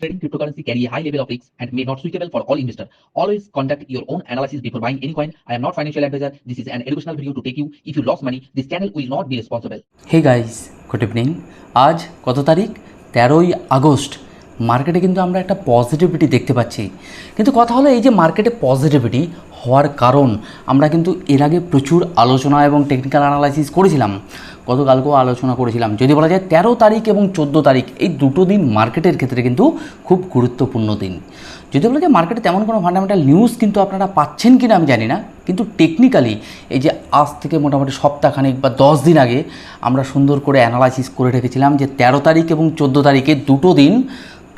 Trading cryptocurrency carry a high level of risk and may not suitable for all investors. Always conduct your own analysis before buying any coin. I am not financial advisor. This is an educational video to take you. If you lost money, this channel will not be responsible. Hey guys good evening আজ কত তারিখ তেরোই August মার্কেটে কিন্তু আমরা একটা positivity দেখতে পাচ্ছি কিন্তু কথা হলো এই যে মার্কেটে পজিটিভিটি হওয়ার কারণ আমরা কিন্তু এর আগে প্রচুর আলোচনা এবং টেকনিক্যাল অ্যানালাইসিস করেছিলাম গতকালকেও আলোচনা করেছিলাম। যদি বলা যায় তেরো তারিখ এবং চোদ্দ তারিখ এই দুটো দিন মার্কেটের ক্ষেত্রে কিন্তু খুব গুরুত্বপূর্ণ দিন। যদি বলা যায় মার্কেটে তেমন কোনো ফান্ডামেন্টাল নিউজ কিন্তু আপনারা পাচ্ছেন কি না আমি জানি না, কিন্তু টেকনিক্যালি এই যে আজ থেকে মোটামুটি সপ্তাহখানেক বা দশ দিন আগে আমরা সুন্দর করে অ্যানালাইসিস করে রেখেছিলাম যে তেরো তারিখ এবং চোদ্দ তারিখে দুটো দিন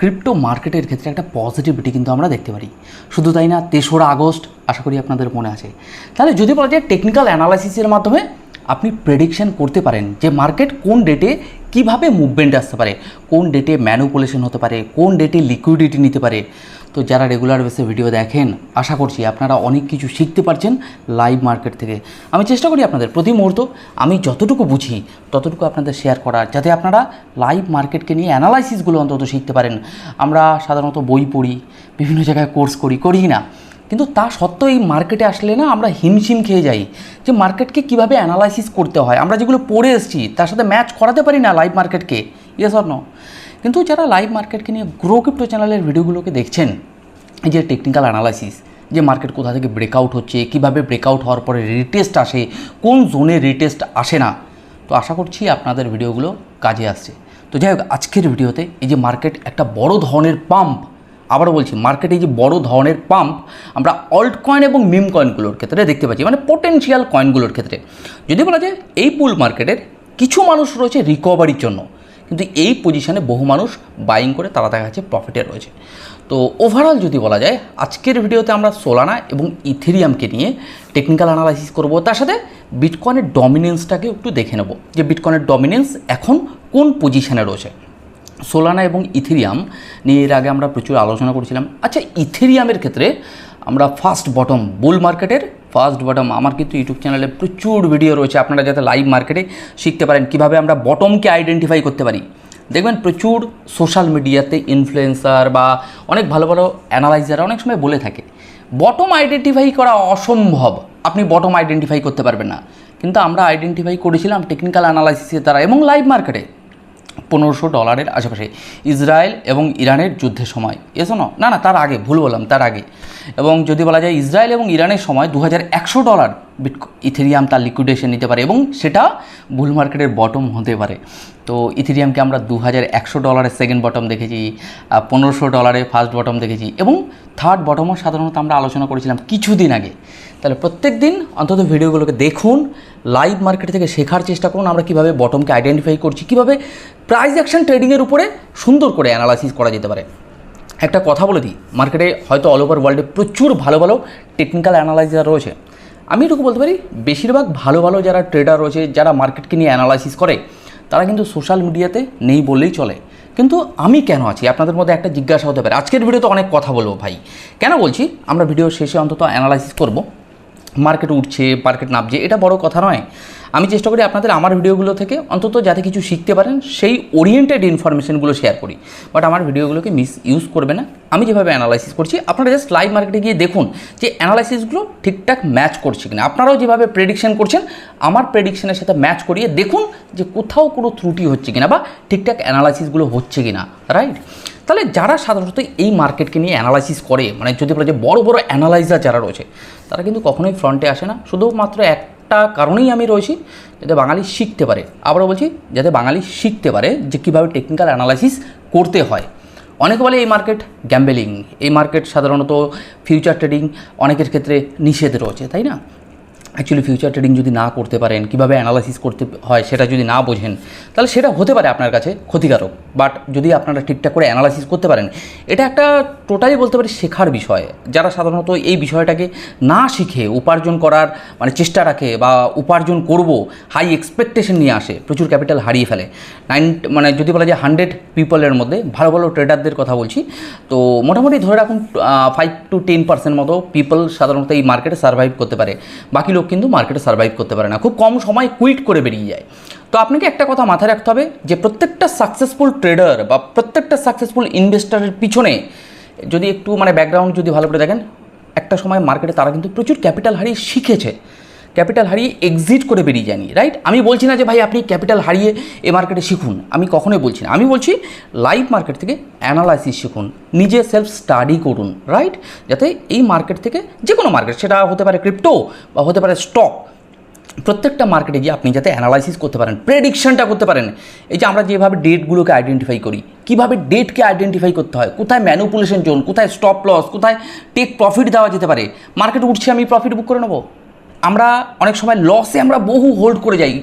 ক্রিপ্টো মার্কেটের ক্ষেত্রে একটা পজিটিভিটি কিন্তু আমরা দেখতে পারি। শুধু তাই না, তেসরা আগস্ট, আশা করি আপনাদের মনে আছে। তাহলে যদি বলা যায় টেকনিক্যাল অ্যানালাইসিসের মাধ্যমে আপনি প্রেডিকশন করতে পারেন যে মার্কেট কোন ডেটে কীভাবে মুভমেন্ট আসতে পারে, কোন ডেটে ম্যানুপুলেশন হতে পারে, কোন ডেটে লিকুইডিটি নিতে পারে। তো যারা রেগুলার বেসে ভিডিও দেখেন, আশা করছি আপনারা অনেক কিছু শিখতে পারছেন লাইভ মার্কেট থেকে। আমি চেষ্টা করি আপনাদের প্রতি মুহূর্ত, আমি যতটুকু বুঝি, ততটুকু আপনাদের শেয়ার করার, যাতে আপনারা লাইভ মার্কেটকে নিয়ে অ্যানালাইসিসগুলো অন্তত শিখতে পারেন। আমরা সাধারণত বই পড়ি, বিভিন্ন জায়গায় কোর্স করি করি না। কিন্তু তা সত্ত্বেও এই মার্কেটে আসলে না আমরা হিমশিম খেয়ে যাই, যে মার্কেটকে কীভাবে অ্যানালাইসিস করতে হয়। আমরা যেগুলো পড়ে এসেছি, তার সাথে ম্যাচ করাতে পারি না লাইভ মার্কেটকে ইয়েস অর কিন্তু যারা লাইভ মার্কেটকে নিয়ে গ্রো ক্রিপ্টো চ্যানেলের ভিডিওগুলোকে দেখছেন যে টেকনিক্যাল অ্যানালাইসিস যে মার্কেট কোথা থেকে ব্রেকআউট হচ্ছে, কীভাবে ব্রেকআউট হওয়ার পরে রিটেস্ট আসে, কোন জোনে রিটেস্ট আসে না, তো আশা করছি আপনাদের ভিডিওগুলো কাজে আসছে। তো যাই হোক, আজকের ভিডিওতে এই যে মার্কেট একটা বড় ধরনের পাম্প আবারও বলছি মার্কেটে যে বড় ধরনের পাম্প আমরা অল্ট কয়েন এবং মিম কয়েনগুলোর ক্ষেত্রে দেখতে পাচ্ছি মানে পোটেনশিয়াল কয়েনগুলোর ক্ষেত্রে। যদি বলা যায়, এই পুল মার্কেটের কিছু মানুষ রয়েছে রিকভারির জন্য। কিন্তু এই পজিশনে বহু মানুষ বাইং করে তারা দেখা যাচ্ছে প্রফিটে রয়েছে। তো ওভারঅল যদি বলা যায়, আজকের ভিডিওতে আমরা সোলানা এবং ইথেরিয়ামকে নিয়ে টেকনিক্যাল অ্যানালাইসিস করব। তার সাথে বিটকয়েনের ডমিনেন্সটাকে একটু দেখে নেব যে বিটকয়েনের ডমিনেন্স এখন কোন পজিশনে রয়েছে। সোলানা এবং ইথেরিয়াম নিয়ে এর আগে আমরা প্রচুর আলোচনা করেছিলাম। আচ্ছা ইথেরিয়ামের ক্ষেত্রে আমরা ফার্স্ট বটম বুল মার্কেটের ফার্স্ট বটম আমার কিন্তু ইউটিউব চ্যানেলে প্রচুর ভিডিও রয়েছে, আপনারা যাতে লাইভ মার্কেটে শিখতে পারেন, কীভাবে আমরা বটমকে আইডেন্টিফাই করতে পারি। দেখবেন প্রচুর সোশ্যাল মিডিয়াতে ইনফ্লুয়েন্সার বা অনেক ভালো ভালো অ্যানালাইজার অনেক সময় বলে থাকে বটম আইডেন্টিফাই করা অসম্ভব, আপনি বটম আইডেন্টিফাই করতে পারবেন না। কিন্তু আমরা আইডেন্টিফাই করেছিলাম টেকনিক্যাল অ্যানালাইসিসের দ্বারা এবং লাইভ মার্কেটে পনেরোশো ডলারের আশেপাশে। ইসরায়েল এবং ইরানের যুদ্ধের সময়। এসো না না, তার আগে, ভুল বললাম, তার আগে। এবং যদি বলা যায় ইসরায়েল এবং ইরানের সময় দু ডলার ইথেরিয়াম তার লিকুইডেশন নিতে পারে এবং সেটা বুল মার্কেটের বটম হতে পারে। তো ইথেরিয়ামকে আমরা দু হাজার একশো ডলারের সেকেন্ড বটম দেখেছি পনেরোশো ডলারের ফার্স্ট বটম দেখেছি এবং থার্ড বটমও সাধারণত আমরা আলোচনা করেছিলাম কিছুদিন আগে। তাহলে প্রত্যেক দিন অন্তত ভিডিওগুলোকে দেখুন লাইভ মার্কেট থেকে শেখার চেষ্টা করুন, আমরা কীভাবে বটমকে আইডেন্টিফাই করছি, কীভাবে প্রাইস অ্যাকশন ট্রেডিংয়ের উপরে সুন্দর করে অ্যানালাইসিস করা যেতে পারে। একটা কথা বলে দিই মার্কেটে হয়তো অল ওভার ওয়ার্ল্ডে প্রচুর ভালো ভালো টেকনিক্যাল অ্যানালাইজার রয়েছে। আমি এটুকু বলতে পারি, বেশিরভাগ ভালো ভালো যারা ট্রেডার রয়েছে, যারা মার্কেটকে নিয়ে অ্যানালাইসিস করে, তারা কিন্তু সোশ্যাল মিডিয়াতে নেই বললেই চলে। কিন্তু আমি কেন আছি? আপনাদের মধ্যে একটা জিজ্ঞাসা হতে পারে। আজকের ভিডিওতে অনেক কথা বলব ভাই। কেন বলছি? আমরা ভিডিও শেষে অন্তত অ্যানালাইসিস করব। মার্কেট উঠছে, মার্কেট নামছে, এটা বড় কথা নয়। আমি চেষ্টা করি আপনাদের আমার ভিডিওগুলো থেকে অন্তত যাতে কিছু শিখতে পারেন, সেই ওরিয়েন্টেড ইনফরমেশনগুলো শেয়ার করি। বাট আমার ভিডিওগুলোকে মিস ইউজ করবে না। আমি যেভাবে অ্যানালাইসিস করছি, আপনারা জাস্ট লাইভ মার্কেটে গিয়ে দেখুন যে অ্যানালাইসিসগুলো ঠিকঠাক ম্যাচ করছে কিনা। আপনারাও যেভাবে প্রেডিকশন করছেন, আমার প্রেডিকশনের সাথে ম্যাচ করিয়ে দেখুন যে কোথাও কোনো ত্রুটি হচ্ছে কিনা বা ঠিকঠাক অ্যানালাইসিসগুলো হচ্ছে কিনা। রাইট তাহলে যারা সাধারণত এই মার্কেটকে নিয়ে অ্যানালাইসিস করে মানে যদি বলা যে বড় বড় অ্যানালাইজার যারা রয়েছে, তারা কিন্তু কখনোই ফ্রন্টে আসে না। শুধুমাত্র একটা কারণেই আমি রয়েছি যাতে বাঙালি শিখতে পারে। আবারও বলছি, যাতে বাঙালি শিখতে পারে যে কীভাবে টেকনিক্যাল অ্যানালাইসিস করতে হয়। অনেকে বলে এই মার্কেট গ্যাম্বেলিং এই মার্কেট সাধারণত ফিউচার ট্রেডিং অনেকের ক্ষেত্রে নিষেধ রয়েছে, তাই না? অ্যাকচুয়ালি ফিউচার ট্রেডিং যদি না করতে পারেন, কীভাবে অ্যানালাইসিস করতে হয় সেটা যদি না বোঝেন, তাহলে সেটা হতে পারে আপনার কাছে ক্ষতিকারক। বাট যদি আপনারা ঠিকঠাক করে অ্যানালাইসিস করতে পারেন, এটা একটা টোটালি বলতে পারি শেখার বিষয়। যারা সাধারণত এই বিষয়টাকে না শিখে উপার্জন করার মানে চেষ্টা রাখে বা উপার্জন করব হাই এক্সপেকটেশন নিয়ে আসে, প্রচুর ক্যাপিটাল হারিয়ে ফেলে। নাইন মানে যদি বলা যায় হান্ড্রেড পিপলের মধ্যে, ভালো ভালো ট্রেডারদের কথা বলছি, তো মোটামুটি ধরে রাখুন ফাইভ টু টেন পার্সেন্ট মতো পিপল সাধারণত এই মার্কেটে সার্ভাইভ করতে পারে। বাকি লোক কিন্তু মার্কেটে সার্ভাইভ করতে পারে না। খুব কম সময় কুইট করে বেরিয়ে যায়। তো আপনাকে একটা কথা মাথায় রাখতে হবে যে প্রত্যেকটা সাকসেসফুল ট্রেডার বা প্রত্যেকটা সাকসেসফুল ইনভেস্টারের পিছনে যদি একটু মানে ব্যাকগ্রাউন্ড যদি ভালো করে দেখেন, একটা সময় মার্কেটে তারা কিন্তু প্রচুর ক্যাপিটাল হারিয়ে শিখেছে। ক্যাপিটাল হারিয়ে এক্সিট করে বেরিয়ে যায়নি রাইট আমি বলছি না যে ভাই আপনি ক্যাপিটাল হারিয়ে এ মার্কেটে শিখুন, আমি কখনোই বলছি না। আমি বলছি লাইভ মার্কেট থেকে অ্যানালাইসিস শিখুন, নিজে সেলফ স্টাডি করুন রাইট যাতে এই মার্কেট থেকে যে কোনো মার্কেট সেটা হতে পারে ক্রিপ্টো বা হতে পারে স্টক প্রত্যেকটা মার্কেটে গিয়ে আপনি যাতে অ্যানালাইসিস করতে পারেন প্রেডিকশনটা করতে পারেন। এই যে আমরা যেভাবে ডেটগুলোকে আইডেন্টিফাই করি, কীভাবে ডেটকে আইডেন্টিফাই করতে হয়, কোথায় ম্যানুপুলেশন জোন কোথায় স্টপ লস কোথায় টেক প্রফিট দেওয়া যেতে পারে মার্কেট উঠছে, আমি প্রফিট বুক করে নেব। আমরা অনেক সময় লসে আমরা বহু হোল্ড করে যাই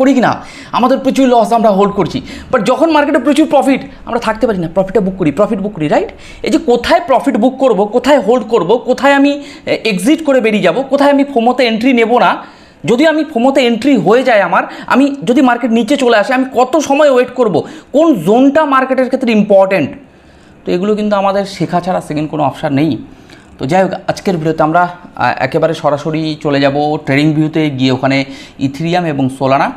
করি কি না আমাদের প্রচুর লস আমরা হোল্ড করছি। বাট যখন মার্কেটে প্রচুর প্রফিট আমরা থাকতে পারি না। প্রফিটটা বুক করি প্রফিট বুক করি রাইট এই যে কোথায় প্রফিট বুক করব, কোথায় হোল্ড করব, কোথায় আমি এক্সিট করে বেরিয়ে যাব, কোথায় আমি ফোমোতে এন্ট্রি নেব না, যদি আমি ফোমোতে এন্ট্রি হয়ে যায় আমার, আমি যদি মার্কেট নিচে চলে আসে, আমি কত সময় ওয়েট করব? কোন জোনটা মার্কেটের ক্ষেত্রে ইম্পর্ট্যান্ট তো এগুলো কিন্তু আমাদের শেখা ছাড়া সেকেন্ড কোনো অপশান নেই। তো যাই হোক, আজকের ভিডিওতে আমরা একেবারে সরাসরি চলে যাব ট্রেডিং ভিউতে গিয়ে ওখানে ইথিরিয়াম এবং সোলানা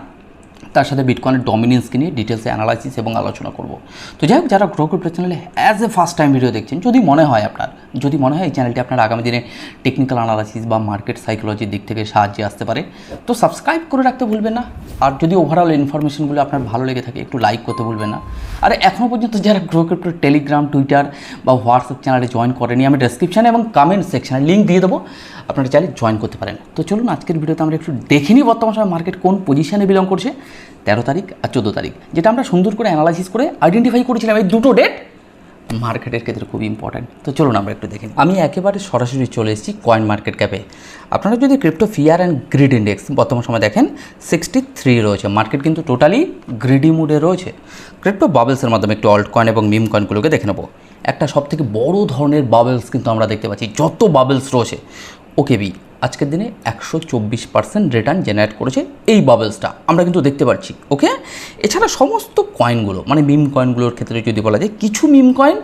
তার সাথে বিটকয়েনের ডমিনেন্সকে নিয়ে ডিটেলসে অ্যানালাইসিস এবং আলোচনা করব। তো যাই হোক, যারা গ্রো ক্রিপ্টো চ্যানেলে as a first time video দেখছেন, যদি মনে হয় আপনার, যদি মনে হয় এই চ্যানেলটি আপনার আগামী দিনে টেকনিক্যাল অ্যানালাইসিস বা মার্কেট সাইকোলজির দিক থেকে সাহায্যে আসতে পারে, তো সাবস্ক্রাইব করে রাখতে ভুলবেন না। আর যদি ওভারঅল ইনফরমেশনগুলো আপনার ভালো লেগে থাকে, একটু লাইক করতে ভুলবেন না। আর এখনও পর্যন্ত যারা গ্রো ক্রিপ্টোর টেলিগ্রাম টুইটার বা হোয়াটসঅ্যাপ চ্যানেলে জয়েন করেনি, আমি ডেসক্রিপশানে এবং কমেন্ট সেকশানে লিঙ্ক দিয়ে দেবো। আপনারা চাইলে জয়েন করতে পারেন। তো চলুন, আজকের ভিডিওতে আমরা একটু দেখে নিই বর্তমান সময় মার্কেট কোন পজিশনে বিলং করছে। তেরো তারিখ আর চোদ্দ তারিখ, যেটা আমরা সুন্দর করে অ্যানালাইসিস করে আইডেন্টিফাই করেছিলাম এই দুটো ডেট মার্কেটের ক্ষেত্রে খুব ইম্পর্ট্যান্ট তো চলুন আমরা একটু দেখে আমি একেবারে সরাসরি চলে এসেছি কয়েন মার্কেট ক্যাপে আপনারা যদি crypto fear and greed index বর্তমান সময় দেখেন সিক্সটি থ্রি রয়েছে। মার্কেট কিন্তু টোটালি গ্রিডি মুডে রয়েছে। ক্রিপ্টো বাবলসের মাধ্যমে একটু অল্ট কয়েন এবং মিম কয়েনগুলোকে দেখে নেব। একটা সব থেকে বড় ধরনের বাবলস কিন্তু আমরা দেখতে পাচ্ছি। যত বাবলস রয়েছে ওকেবি আজকের দিনে একশো চব্বিশ পার্সেন্ট রিটার্ন জেনারেট করেছে এই বাবলসটা আমরা কিন্তু দেখতে পাচ্ছি ওকে এছাড়া সমস্ত কয়েনগুলো মানে মিম কয়েনগুলোর ক্ষেত্রে যদি বলা যায়, কিছু মিম কয়েন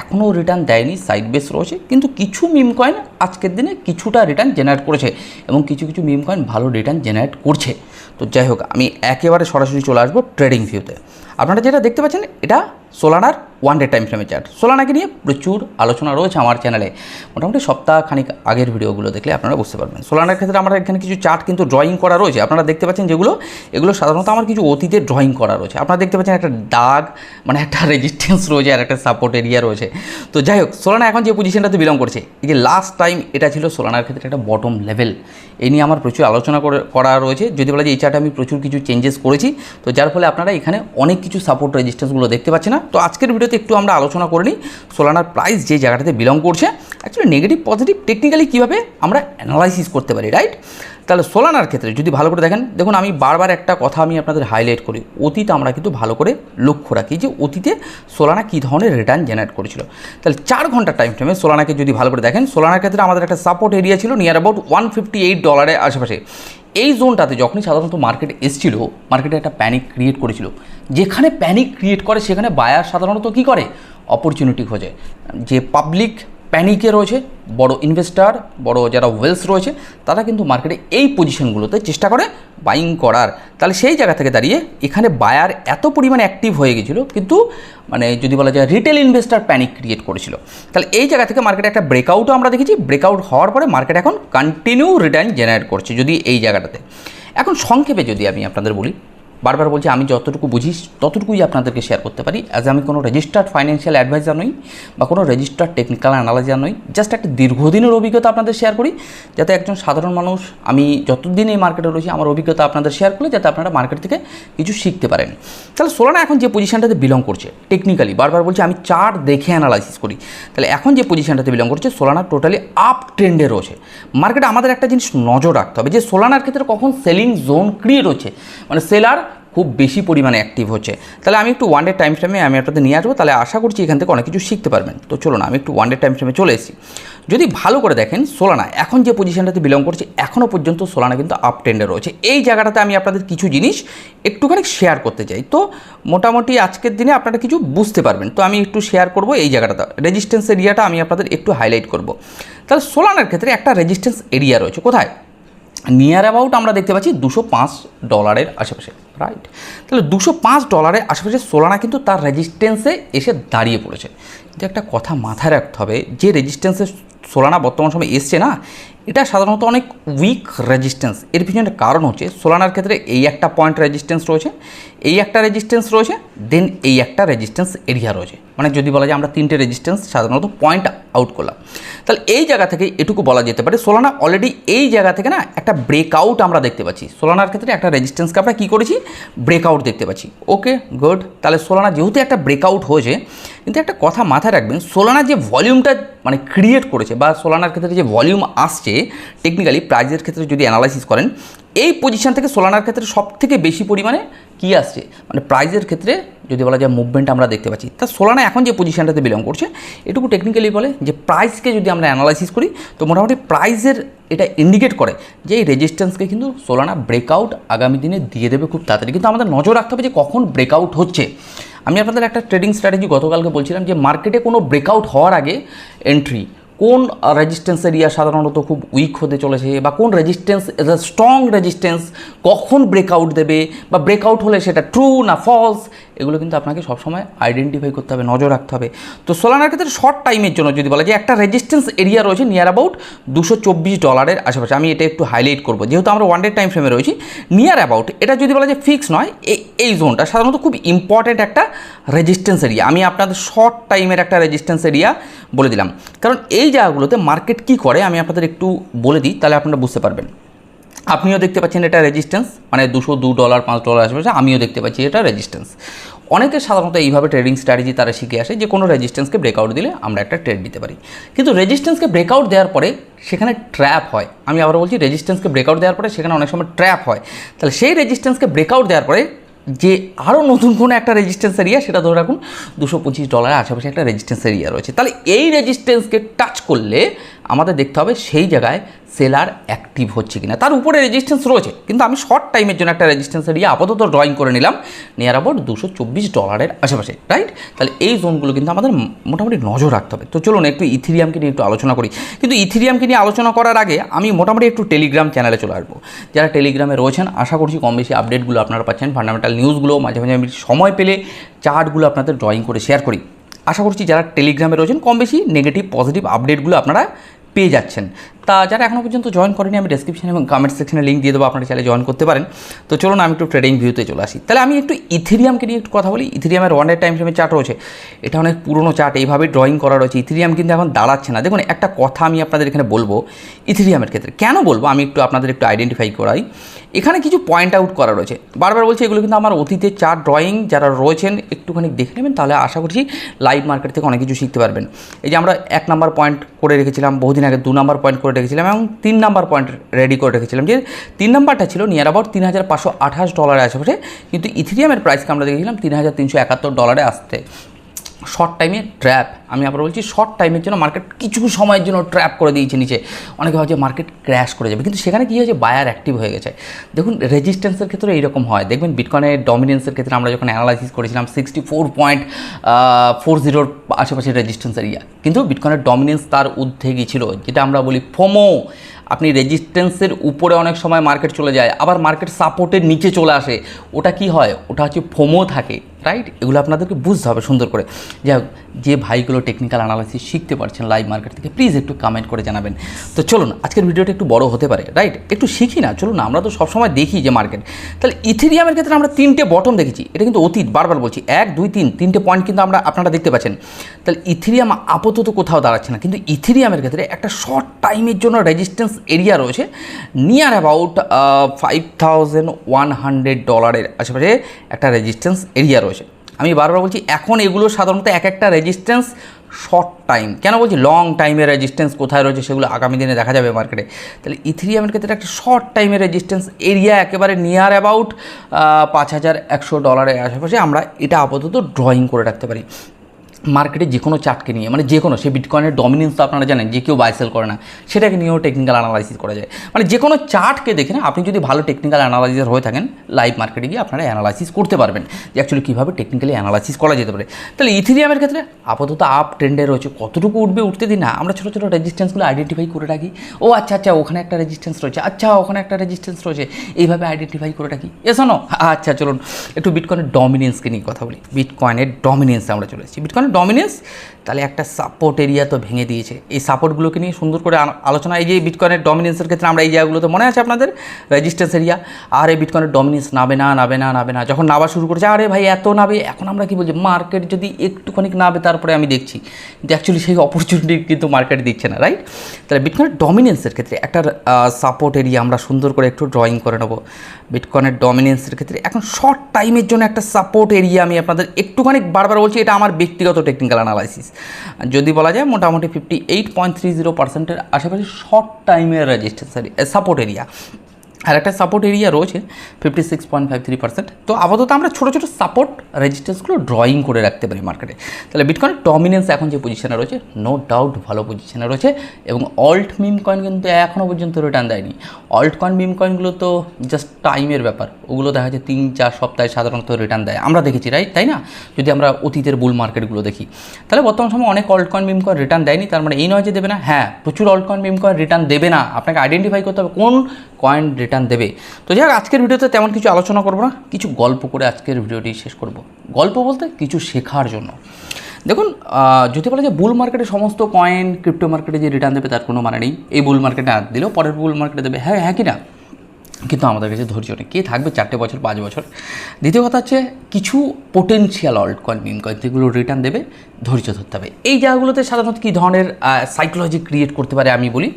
এখনও রিটার্ন দেয়নি সাইড বেস রয়েছে, কিন্তু কিছু মিম কয়েন আজকের দিনে কিছুটা রিটার্ন জেনারেট করেছে এবং কিছু কিছু মিম কয়েন ভালো রিটার্ন জেনারেট করছে। তো যাই হোক, আমি একেবারে সরাসরি চলে আসব ট্রেডিং ভিউতে আপনারা যেটা দেখতে পাচ্ছেন, এটা সোলানার ওয়ান ডে টাইম ফ্রেমের চার্ট সোলানাকে নিয়ে প্রচুর আলোচনা রয়েছে আমার চ্যানেলে মোটামুটি সপ্তাহ খানিক আগের ভিডিওগুলো দেখলে আপনারা বুঝতে পারবেন। সোলানার ক্ষেত্রে আমার এখানে কিছু চার্ট কিন্তু ড্রয়িং করা রয়েছে। আপনারা দেখতে পাচ্ছেন যেগুলো, এগুলো সাধারণত আমার কিছু অতীতের ড্রয়িং করা রয়েছে। আপনারা দেখতে পাচ্ছেন একটা দাগ মানে একটা রেজিস্ট্যান্স রয়েছে আর একটা সাপোর্ট এরিয়া রয়েছে। তো যাই হোক সোলানা এখন যে পজিশনটাতে বিলং করছে, এই যে লাস্ট টাইম এটা ছিল সোলানার ক্ষেত্রে একটা বটম লেভেল এই নিয়ে আমার প্রচুর আলোচনা করে, করা রয়েছে। যদি বলা যায় এই চার্টে আমি প্রচুর কিছু চেঞ্জেস করেছি। তো যার ফলে আপনারা এখানে অনেক কিছু সাপোর্ট রেজিস্ট্যান্সগুলো দেখতে পাচ্ছেন না। তো আজকের ভিডিওতে একটু আমরা আলোচনা করে নিই সোলানার প্রাইস যে জায়গাটাতে বিলং করছে। অ্যাকচুয়ালি নেগেটিভ পজিটিভ টেকনিক্যালি কীভাবে আমরা অ্যানালাইসিস করতে পারি রাইট তাহলে সোলানার ক্ষেত্রে যদি ভালো করে দেখেন, দেখুন আমি বারবার একটা কথা আমি আপনাদের হাইলাইট করি। অতীত আমরা কিন্তু ভালো করে লক্ষ্য রাখি যে অতীতে সোলানা কী ধরনের রিটার্ন জেনারেট করেছিল। তাহলে চার ঘণ্টার টাইম ফ্রেমে সোলানাকে যদি ভালো করে দেখেন সোলানার ক্ষেত্রে আমাদের একটা সাপোর্ট এরিয়া ছিল near about one fifty eight ডলারের আশেপাশে। এই জোনটাতে যখনই সাধারণত মার্কেট এসছিল মার্কেটে একটা প্যানিক ক্রিয়েট করেছিল। যেখানে প্যানিক ক্রিয়েট করে, সেখানে বায়ার সাধারণত কী করে? অপরচুনিটি খোঁজে। যে পাবলিক প্যানিকে রয়েছে, বড় ইনভেস্টার বড় যারা ওয়েলস রয়েছে, তারা কিন্তু মার্কেটে এই পজিশনগুলোতে চেষ্টা করে বাইং করার। তাহলে সেই জায়গা থেকে দাঁড়িয়ে এখানে বায়ার এত পরিমাণে অ্যাক্টিভ হয়ে গেছিল, কিন্তু মানে যদি বলা যায় রিটেল ইনভেস্টার প্যানিক ক্রিয়েট করেছিল। তাহলে এই জায়গা থেকে মার্কেটে একটা ব্রেকআউটও আমরা দেখেছি ব্রেকআউট হওয়ার পরে মার্কেট এখন কন্টিনিউ রিটার্ন জেনারেট করছে, যদি এই জায়গাটাতে। এখন সংক্ষেপে যদি আমি আপনাদের বলি বারবার বলছি, আমি যতটুকু বুঝি, ততটুকুই আপনাদেরকে শেয়ার করতে পারি। অ্যাজ আমি কোনো রেজিস্টার্ড ফাইন্যান্সিয়াল অ্যাডভাইজার নই বা কোনো রেজিস্টার্ড টেকনিক্যাল অ্যানালাইজার নই। জাস্ট একটা দীর্ঘদিনের অভিজ্ঞতা আপনাদের শেয়ার করি, যাতে একজন সাধারণ মানুষ, আমি যতদিন এই মার্কেটে রয়েছি, আমার অভিজ্ঞতা আপনাদের শেয়ার করলে যাতে আপনারা মার্কেট থেকে কিছু শিখতে পারেন। তাহলে সোলানা এখন যে পজিশনটাতে বিলং করছে টেকনিক্যালি বারবার বলছি, আমি চার দেখে অ্যানালাইসিস করি। তাহলে এখন যে পজিশনটাতে বিলং করছে, সোলানা টোটালি আপ ট্রেন্ডে রয়েছে। মার্কেটে আমাদের একটা জিনিস নজর রাখতে হবে, যে সোলানার ক্ষেত্রে কখন সেলিং জোন ক্রিয়েট হচ্ছে। মানে সেলার খুব বেশি পরিমাণে অ্যাক্টিভ হচ্ছে। তাহলে আমি একটু ওয়ান ডে টাইম ফ্রেমে আমি আপনাদের নিয়ে আসব, তাহলে আশা করছি এখান থেকে অনেক কিছু শিখতে পারবেন। তো চলুন, আমি একটু ওয়ান ডে টাইম ফ্রেমে চলে এসেছি। যদি ভালো করে দেখেন সোলানা এখন যে পজিশনটাতে বিলং করছে এখনও পর্যন্ত সোলানা কিন্তু আপ ট্রেন্ডে রয়েছে। এই জায়গাটাতে আমি আপনাদের কিছু জিনিস একটুখানি শেয়ার করতে চাই। তো মোটামুটি আজকের দিনে আপনারা কিছু বুঝতে পারবেন। তো আমি একটু শেয়ার করব এই জায়গাটাতে। রেজিস্ট্যান্স এরিয়াটা আমি আপনাদের একটু হাইলাইট করব। তাহলে সোলানার ক্ষেত্রে একটা রেজিস্ট্যান্স এরিয়া রয়েছে। কোথায়? নিয়ার অ্যাবাউট আমরা দেখতে পাচ্ছি দুশো পাঁচ ডলারের আশেপাশে। রাইট তাহলে দুশো পাঁচ ডলারের আশেপাশে সোলানা কিন্তু তার রেজিস্ট্যান্সে এসে দাঁড়িয়ে পড়েছে। কিন্তু একটা কথা মাথায় রাখতে হবে, যে রেজিস্ট্যান্সে সোলানা বর্তমান সময় এসছে না, এটা সাধারণত অনেক উইক রেজিস্ট্যান্স এর পিছনে কারণ হচ্ছে সোলানার ক্ষেত্রে এই একটা পয়েন্ট রেজিস্ট্যান্স রয়েছে, এই একটা রেজিস্ট্যান্স রয়েছে দেন এই একটা রেজিস্ট্যান্স এরিয়া রয়েছে। মানে যদি বলা যায় আমরা তিনটে রেজিস্ট্যান্স সাধারণত পয়েন্ট আউট করলাম। তাহলে এই জায়গা থেকে এটুকু বলা যেতে পারে সোলানা অলরেডি এই জায়গা থেকে না একটা ব্রেকআউট আমরা দেখতে পাচ্ছি। সোলানার ক্ষেত্রে একটা রেজিস্ট্যান্সকে আমরা কী করেছি? ব্রেকআউট দেখতে পাচ্ছি। ওকে গুড তাহলে সোলানা যেহেতু একটা ব্রেকআউট হয়েছে, কিন্তু একটা কথা মাথায় রাখবেন সোলানা যে ভলিউমটা মানে ক্রিয়েট করেছে বা সোলানার ক্ষেত্রে যে ভলিউম আসছে টেকনিক্যালি প্রাইজের ক্ষেত্রে যদি অ্যানালাইসিস করেন, এই পজিশন থেকে সোলানার ক্ষেত্রে সব থেকে বেশি পরিমাণে কী আসছে? মানে প্রাইজের ক্ষেত্রে যদি বলা যায় মুভমেন্ট আমরা দেখতে পাচ্ছি। তা সোলানা এখন যে পজিশনটাতে বিলং করছে, এটুকু টেকনিক্যালি বলে যে প্রাইসকে যদি আমরা অ্যানালাইসিস করি, তো মোটামুটি প্রাইজের এটা ইন্ডিকেট করে যে এই রেজিস্ট্যান্সকে কিন্তু সোলানা ব্রেকআউট আগামী দিনে দিয়ে দেবে খুব তাড়াতাড়ি। কিন্তু আমাদের নজর রাখতে হবে যে কখন ব্রেকআউট হচ্ছে। আমি আপনাদের একটা ট্রেডিং স্ট্র্যাটেজি গতকালকে বলছিলাম যে মার্কেটে কোনো ব্রেকআউট হওয়ার আগে এন্ট্রি কোন রেজিস্ট্যান্স এরিয়া সাধারণত খুব উইক হতে চলেছে বা কোন রেজিস্ট্যান্স এজ স্ট্রং রেজিস্ট্যান্স কখন ব্রেকআউট দেবে বা ব্রেকআউট হলে সেটা ট্রু না ফলস এগুলো কিন্তু আপনাকে সবসময় আইডেন্টিফাই করতে হবে, নজর রাখতে হবে। তো সোলানার ক্ষেত্রে শর্ট টাইমের জন্য যদি বলা যায়, একটা রেজিস্ট্যান্স এরিয়া রয়েছে নিয়ার অ্যাবাউট দুশো চব্বিশ ডলারের আশেপাশে। আমি এটা একটু হাইলাইট করব। যেহেতু আমরা ওয়ান ডে টাইম ফ্রেমে রয়েছি নিয়ার অ্যাবাউট এটা যদি বলা যায় ফিক্স নয় এই এই জোনটা সাধারণত খুব ইম্পর্ট্যান্ট একটা রেজিস্ট্যান্স এরিয়া আমি আপনাদের শর্ট টাইমের একটা রেজিস্ট্যান্স এরিয়া বলে দিলাম। কারণ এই জায়গাগুলোতে মার্কেট কী করে, আমি আপনাদের একটু বলে দিই, তাহলে আপনারা বুঝতে পারবেন। আপনিও দেখতে পাচ্ছেন এটা রেজিস্ট্যান্স মানে দুশো দু ডলার পাঁচ ডলার আশেপাশে আমিও দেখতে পাচ্ছি এটা রেজিস্ট্যান্স অনেকে সাধারণত এইভাবে ট্রেডিং স্ট্র্যাটেজি তারা শিখে আসে যে কোনো রেজিস্ট্যান্সকে ব্রেকআউট দিলে আমরা একটা ট্রেড দিতে পারি। কিন্তু রেজিস্ট্যান্সকে ব্রেকআউট দেওয়ার পরে সেখানে ট্র্যাপ হয়। আমি আবার বলছি রেজিস্ট্যান্সকে ব্রেকআউট দেওয়ার পরে সেখানে অনেক সময় ট্র্যাপ হয়। তাহলে সেই রেজিস্ট্যান্সকে ব্রেকআউট দেওয়ার পরে যে আরও নতুন কোনো একটা রেজিস্ট্যান্স এরিয়া সেটা ধরে রাখুন, দুশো পঁচিশ ডলারের আশেপাশে একটা রেজিস্ট্যান্স এরিয়া রয়েছে। তাহলে এই রেজিস্ট্যান্সকে টাচ করলে আমাদের দেখতে হবে সেই জায়গায় সেলার অ্যাক্টিভ হচ্ছে কিনা, তার উপরে রেজিস্ট্যান্স রয়েছে। কিন্তু আমি শর্ট টাইমের জন্য একটা রেজিস্ট্যান্স এরিয়া আপাতত ড্রয়িং করে নিলাম। নিয়ার অ্যাবাউট দুশো চব্বিশ ডলারের আশেপাশে রাইট তাহলে এই জোনগুলো কিন্তু আমাদের মোটামুটি নজর রাখতে হবে। তো চলুন একটু ইথিরিয়ামকে নিয়ে একটু আলোচনা করি। কিন্তু ইথিরিয়ামকে নিয়ে আলোচনা করার আগে আমি মোটামুটি একটু টেলিগ্রাম চ্যানেলে চলে আসব। যারা টেলিগ্রামে রয়েছেন, আশা করছি কম বেশি আপডেটগুলো আপনারা পাচ্ছেন। ফান্ডামেন্টাল নিউজগুলো মাঝে মাঝে আমি সময় পেলে চার্টগুলো আপনাদের ড্রয়িং করে শেয়ার করি। আশা করছি যারা টেলিগ্রামে রয়েছেন কম বেশি নেগেটিভ পজিটিভ আপডেটগুলো আপনারা পেয়ে যাচ্ছেন। তা যারা এখনও পর্যন্ত জয়েন করেনি, আমি ডেসক্রিপশন এবং কমেন্ট সেকশনে লিঙ্ক দিয়ে দেবো, আপনারা চাইলে জয়েন করতে পারেন। তো চলুন, আমি একটু ট্রেডিং ভিউতে চলে আসি। তাহলে আমি একটু ইথিরিয়ামকে নিয়ে একটু কথা বলি। ইথিরিয়ামের ওয়ান ডে টাইম ফ্রেমে চার্ট রয়েছে। এটা অনেক পুরনো চার্ট এইভাবে ড্রয়িং করা রয়েছে। ইথিরিয়াম কিন্তু এখন দাঁড়াচ্ছে না। দেখুন, একটা কথা আমি আপনাদের এখানে বলব ইথিরিয়ামের ক্ষেত্রে। কেন বলব? আমি একটু আপনাদের একটু আইডেন্টিফাই করাই। এখানে কিছু পয়েন্ট আউট করা রয়েছে। বারবার বলছি, এগুলো কিন্তু আমার অতীতের চার ড্রয়িং যারা রয়েছেন, একটুখানি দেখে নেবেন, তাহলে আশা করছি লাইভ মার্কেট থেকে অনেক কিছু শিখতে পারবেন। এই যে আমরা এক নাম্বার পয়েন্ট করে রেখেছিলাম, বহুদিন আগে দু নাম্বার পয়েন্ট করে রেখেছিলাম এবং তিন নাম্বার পয়েন্ট রেডি করে রেখেছিলাম। যে তিন নাম্বারটা ছিল নিয়ার অ্যাবাউট তিন হাজার পাঁচশো আঠাশ ডলারের আশেপাশে কিন্তু ইথিরিয়ামের প্রাইসকে আমরা দেখেছিলাম তিন হাজার তিনশো একাত্তর ডলারে আসতে শর্ট টাইমে ট্র্যাপ আমি আবার বলছি শর্ট টাইমের জন্য মার্কেট কিছু সময়ের জন্য ট্র্যাপ করে দিয়েছে নিচে। অনেকে ভাবছে মার্কেট ক্র্যাশ করে যাবে। কিন্তু সেখানে কী হয়েছে? বায়ার অ্যাক্টিভ হয়ে গেছে। দেখুন রেজিস্ট্যান্সের ক্ষেত্রে এইরকম হয়। দেখবেন বিটকয়েনের ডমিনেন্সের ক্ষেত্রে আমরা যখন অ্যানালাইসিস করেছিলাম সিক্সটি ফোর পয়েন্ট ফোর জিরোর আশেপাশে রেজিস্ট্যান্স এরিয়া কিন্তু বিটকয়েনের ডমিনেন্স তার ঊর্ধ্বে গিয়েছিল যেটা আমরা বলি ফোমো আপনি রেজিস্ট্যান্সের উপরে অনেক সময় মার্কেট চলে যায়, আবার মার্কেট সাপোর্টের নিচে চলে আসে। ওটা কি হয়? ওটা হচ্ছে ফোমো থাকে। রাইট এগুলো আপনাদেরকে বুঝতে হবে সুন্দর করে। যাই হোক, যে ভাইগুলো টেকনিক্যাল অ্যানালাইসিস শিখতে পারছেন লাইভ মার্কেট থেকে প্লিজ একটু কমেন্ট করে জানাবেন। তো চলুন, আজকের ভিডিওটা একটু বড় হতে পারে রাইট একটু শিখি না, চলুন আমরা তো সবসময় দেখি যে মার্কেট তাহলে ইথেরিয়ামের ক্ষেত্রে আমরা তিনটে বটম দেখেছি, এটা কিন্তু অতীত, বারবার বলছি, এক, দুই, তিন, তিনটে পয়েন্ট কিন্তু আমরা আপনারা দেখতে পাচ্ছেন। তাহলে ইথেরিয়াম আপাতত কোথাও দাঁড়াচ্ছে না, কিন্তু ইথেরিয়ামের ক্ষেত্রে একটা শর্ট টাইমের জন্য রেজিস্ট্যান্স এরিয়া রয়েছে near about five thousand one hundred ডলারের আশেপাশে একটা রেজিস্ট্যান্স এরিয়া রয়েছে। আমি বারবার বলছি, এখন এগুলো সাধারণত এক একটা রেজিস্ট্যান্স শর্ট টাইম কেন বলছি? লং টাইমের রেজিস্ট্যান্স কোথায় রয়েছে সেগুলো আগামী দিনে দেখা যাবে মার্কেটে তাহলে ইথিরিয়ামের ক্ষেত্রে একটা শর্ট টাইমের রেজিস্ট্যান্স এরিয়া একেবারে নিয়ার অ্যাবাউট পাঁচ হাজার একশো ডলারের আশেপাশে আমরা এটা আপাতত ড্রয়িং করে রাখতে পারি। মার্কেটে যে কোনো চার্টকে নিয়ে মানে যে কোনো সে বিটকয়েনের ডমিনেন্স তো আপনারা জানেন, যে কেউ বাই সেল করে না, সেটাকে নিয়েও টেকনিক্যাল অ্যানালাইসিস করা যায়। মানে যে কোনো চার্টকে দেখে না, আপনি যদি ভালো টেকনিক্যাল অ্যানালাইজার হয়ে থাকেন লাইভ মার্কেটে গিয়ে আপনারা অ্যানালাইসিস করতে পারবেন, যে অ্যাকচুয়ালি কীভাবে টেকনিক্যালি অ্যানালাইসিস করা যেতে পারে। তাহলে ইথিরিয়ামের ক্ষেত্রে আপাতত আপ ট্রেন্ডে রয়েছে, কতটুকু উঠবে উঠতে দিন না, আমরা ছোটো ছোটো রেজিস্ট্যান্সগুলো আইডেন্টিফাই করে রাখি। ও আচ্ছা আচ্ছা ওখানে একটা রেজিস্ট্যান্স রয়েছে আচ্ছা ওখানে একটা রেজিস্ট্যান্স রয়েছে, এইভাবে আইডেন্টিফাই করে রাখি। এসো আচ্ছা চলুন, একটু বিটকয়েনের ডমিনেন্সকে নিয়ে কথা বলি। বিটকয়েনের ডমিনেন্সে আমরা চলে এসেছি। বিটকয়েনের ডমিনেন্স তাহলে একটা সাপোর্ট এরিয়া তো ভেঙে দিয়েছে। এই সাপোর্টগুলোকে নিয়ে সুন্দর করে আলোচনা, এই যে বিটকয়েনের ডমিনেন্সের ক্ষেত্রে আমরা এই জায়গাগুলোতে মনে আছে আপনাদের? রেজিস্ট্যান্স এরিয়া আর এই বিটকয়েনের ডমিনেন্স নাবে না নাবে না নাবে না। যখন নাবা শুরু করেছে, আরে ভাই এত নাবে, এখন আমরা কি বলছি? মার্কেট যদি একটুখানি নাবে, তারপরে আমি দেখছি। কিন্তু অ্যাকচুয়ালি সেই অপরচুনিটি কিন্তু মার্কেট দিচ্ছে না রাইট তাহলে বিটকয়েনের ডমিনেন্সের ক্ষেত্রে একটা সাপোর্ট এরিয়া আমরা সুন্দর করে একটু ড্রয়িং করে নেব। বিটকয়েনের ডমিনেন্সের ক্ষেত্রে এখন শর্ট টাইমের জন্য একটা সাপোর্ট এরিয়া আমি আপনাদের একটুখানি বারবার বলছি, এটা আমার ব্যক্তিগত টেকনিক্যাল অ্যানালাইসিস যদি বলা যায় মোটামুটি fifty eight point three zero পার্সেন্টের আশেপাশে শর্ট টাইমের রেজিস্ট্রেশন সাপোর্ট এরিয়া আর একটা সাপোর্ট এরিয়া রয়েছে fifty six point five three percent তো আপাতত আমরা ছোটো ছোটো সাপোর্ট রেজিস্ট্যান্সগুলো ড্রয়িং করে রাখতে পারি মার্কেটে তাহলে বিটকয়েন ডমিনেন্স এখন যে পজিশনে রয়েছে নো ডাউট ভালো পজিশনে রয়েছে এবং অল্ট মিম কয়েন কিন্তু এখনও পর্যন্ত রিটার্ন দেয়নি। অল্ট কয়েন মিম কয়েনগুলো তো জাস্ট টাইমের ব্যাপার। ওগুলো দেখা যাচ্ছে তিন, চার সপ্তাহে সাধারণত রিটার্ন দেয়। আমরা দেখেছি রাইট তাই না? যদি আমরা অতীতের বুল মার্কেটগুলো দেখি। তাহলে বর্তমান সময় অনেক alt coin meme coin return দেয়নি। তার মানে এই নয় যে দেবে না। হ্যাঁ প্রচুর alt coin meme coin return দেবে না। আপনাকে আইডেন্টিফাই করতে হবে কোন কয়েন রিটার্ন দেবে। তো যাই আজকের ভিডিওতে তেমন কিছু আলোচনা করব না, কিছু গল্প করে আজকের ভিডিওটি শেষ করব। গল্প বলতে কিছু শেখার জন্য। দেখুন যদি বলা যায় বুল মার্কেটে সমস্ত কয়েন ক্রিপ্টো মার্কেটে যে রিটার্ন দেবে তার কোনো মানে নেই। এই বুল মার্কেটে না দিলেও পরের বুল মার্কেটে দেবে। হ্যাঁ হ্যাঁ কি না? কিন্তু আমাদের কাছে ধৈর্য নেই। কে থাকবে? চারটে বছর, পাঁচ বছর। দ্বিতীয় কথা হচ্ছে, কিছু potential alt coin meme coin যেগুলো রিটার্ন দেবে, ধৈর্য ধরতে হবে। এই জায়গাগুলোতে সাধারণত কী ধরনের সাইকোলজি ক্রিয়েট করতে পারে আমি বলি।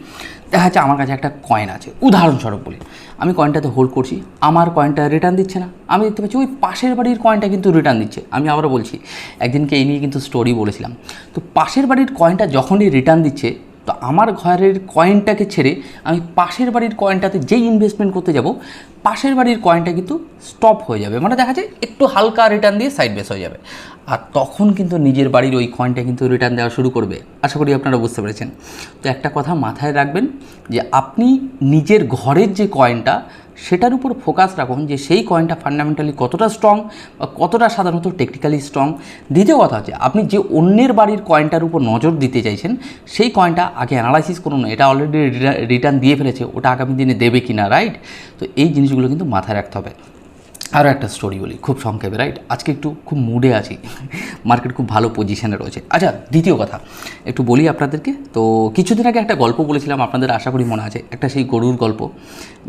দেখা যাচ্ছে আমার কাছে একটা কয়েন আছে। উদাহরণস্বরূপ বলি, আমি কয়েনটাতে হোল্ড করছি, আমার কয়েনটা রিটার্ন দিচ্ছে না। আমি দেখতে পাচ্ছি ওই পাশের বাড়ির কয়েনটা কিন্তু রিটার্ন দিচ্ছে। আমি আবারও বলছি একদিনকে এই নিয়ে কিন্তু স্টোরি বলেছিলাম। তো পাশের বাড়ির কয়েনটা যখনই রিটার্ন দিচ্ছে তো আমার ঘরের কয়েনটাকে ছেড়ে আমি পাশের বাড়ির কয়েনটাতে যেই ইনভেস্টমেন্ট করতে যাব, পাশের বাড়ির কয়েনটা কিন্তু স্টপ হয়ে যাবে। মানে দেখা যায় একটু হালকা রিটার্ন দিয়ে সাইড বেস হয়ে যাবে। আর তখন কিন্তু নিজের বাড়ির ওই কয়েনটা কিন্তু রিটার্ন দেওয়া শুরু করবে। আশা করি আপনারা বুঝতে পেরেছেন। তো একটা কথা মাথায় রাখবেন যে আপনি নিজের ঘরের যে কয়েনটা সেটার উপর ফোকাস রাখুন যে সেই কয়েনটা ফান্ডামেন্টালি কতটা স্ট্রং বা কতটা সাধারণত টেকনিক্যালি স্ট্রং দ্বিতীয় কথা হচ্ছে, আপনি যে অন্যের বাড়ির কয়েনটার উপর নজর দিতে চাইছেন, সেই কয়েনটা আগে অ্যানালাইসিস করুন। এটা অলরেডি রিটার্ন দিয়ে ফেলেছে, ওটা আগামী দিনে দেবে কি না রাইট তো এই জিনিসগুলো কিন্তু মাথায় রাখতে হবে। আরও একটা স্টোরি বলি, খুব সংক্ষেপে রাইট আজকে একটু খুব মুডে আছি মার্কেট খুব ভালো পজিশনে রয়েছে। আচ্ছা দ্বিতীয় কথা, একটু বলি আপনাদেরকে, তো কিছুদিন আগে একটা গল্প বলেছিলাম, আপনাদের আশা করি মনে আছে, একটা সেই গরুর গল্প,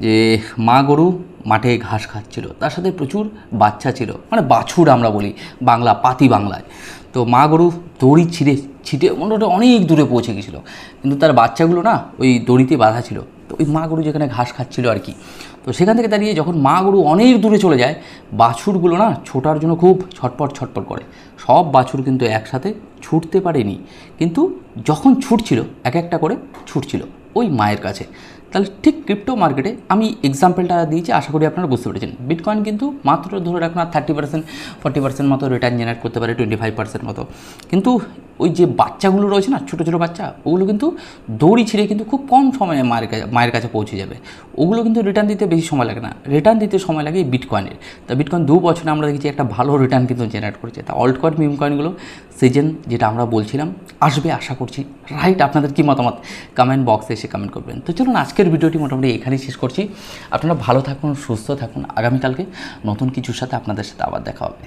যে মা গরু মাঠে ঘাস খাচ্ছিল, তার সাথে প্রচুর বাচ্চা ছিল মানে বাছুর আমরা বলি, বাংলা, পাতি বাংলায়। তো মা গরু দড়ি ছিঁড়ে, ছিটে মোটামুটি অনেক দূরে পৌঁছে গেছিল, কিন্তু তার বাচ্চাগুলো না, ওই দড়িতে বাঁধা ছিল, তো ওই মা গরু যেখানে ঘাস খাচ্ছিল আর কি তো সেখান থেকে দাঁড়িয়ে যখন মা গরু অনেক দূরে চলে যায়, বাছুরগুলো না ছোটার জন্য খুব ছটপট ছটপট করে। সব বাছুর কিন্তু একসাথে ছুটতে পারেনি। কিন্তু যখন ছুটছিল, এক একটা করে ছুটছিল ওই মায়ের কাছে। তাহলে ঠিক ক্রিপ্টো মার্কেটে আমি এক্সাম্পলটা দিয়েছি, আশা করি আপনারা বুঝতে পেরেছেন। বিটকয়েন কিন্তু মাত্র ধরে রাখুন আর থার্টি পার্সেন্ট ফর্টি পার্সেন্ট মতো রিটার্ন জেনারেট করতে পারে টোয়েন্টি ফাইভ পার্সেন্ট মতো। কিন্তু ওই যে বাচ্চাগুলো রয়েছে না, ছোটো ছোটো বাচ্চা, ওগুলো কিন্তু দড়ি ছিঁড়ে কিন্তু খুব কম সময়ে মায়ের কাছে মায়ের কাছে পৌঁছে যাবে। ওগুলো কিন্তু রিটার্ন দিতে বেশি সময় লাগে না। রিটার্ন দিতে সময় লাগে এই বিটকয়েনের তা বিটকয়েন দু বছরে আমরা দেখেছি একটা ভালো রিটার্ন কিন্তু জেনারেট করেছে। তা অল্ট কয়েন মিম কয়েনগুলো সিজন যেটা আমরা বলছিলাম, আসবে আশা করছি। রাইট আপনাদের কি মতামত? কমেন্ট বক্সে এসে কমেন্ট করবেন। তো চলুন, আজকের ভিডিওটি মোটামুটি এখানেই শেষ করছি। আপনারা ভালো থাকুন, সুস্থ থাকুন। আগামীকালকে নতুন কিছুর সাথে আপনাদের সাথে আবার দেখা হবে।